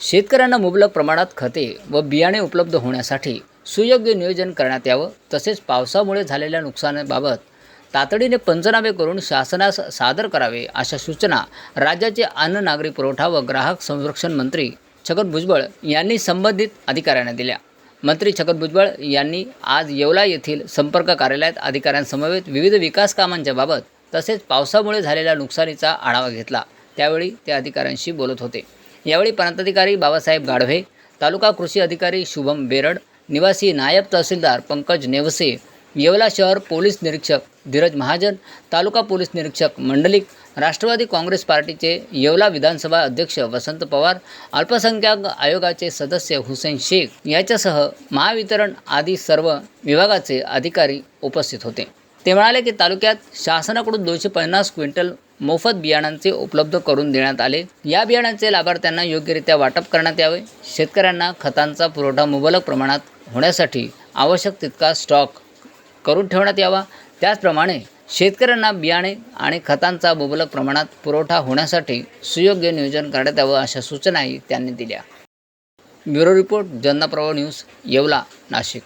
शेतकऱ्यांना मुबलक प्रमाणात खते व बियाणे उपलब्ध होण्यासाठी सुयोग्य नियोजन करण्यात यावं तसेच पावसामुळे झालेल्या नुकसानाबाबत तातडीने पंचनामे करून शासनास सादर करावे अशा सूचना राज्याचे अन्न नागरी पुरवठा व ग्राहक संरक्षण मंत्री छगन भुजबळ यांनी संबंधित अधिकाऱ्यांना दिल्या. मंत्री छगन भुजबळ यांनी आज येवला येथील संपर्क कार्यालयात अधिकाऱ्यांसमवेत विविध विकास कामांच्या बाबत तसेच पावसामुळे झालेल्या नुकसानीचा आढावा घेतला. त्यावेळी ते अधिकाऱ्यांशी बोलत होते. यावेळी प्रांताधिकारी बाबासाहेब गाढवे तालुका कृषी अधिकारी शुभम बेरड निवासी नायब तहसीलदार पंकज नेवसे येवला शहर पोलीस निरीक्षक धीरज महाजन तालुका पोलीस निरीक्षक मंडलिक राष्ट्रवादी काँग्रेस पार्टीचे येवला विधानसभा अध्यक्ष वसंत पवार अल्पसंख्याक आयोगाचे सदस्य हुसेन शेख याच्यासह महावितरण आदी सर्व विभागाचे अधिकारी उपस्थित होते. ते म्हणाले की तालुक्यात शासनाकडून दोनशे पन्नास क्विंटल मोफत बियाणांचे उपलब्ध करून देण्यात आले. या बियाणांचे लाभार्थ्यांना योग्यरित्या वाटप करण्यात यावे. शेतकऱ्यांना खतांचा पुरवठा मुबलक प्रमाणात होण्यासाठी आवश्यक तितका स्टॉक करून ठेवण्यात यावा. त्याचप्रमाणे शेतकऱ्यांना बियाणे आणि खतांचा मुबलक प्रमाणात पुरवठा होण्यासाठी सुयोग्य नियोजन करण्यात यावं अशा सूचनाही त्यांनी दिल्या. Bureau report Janata news Yeola Nashik.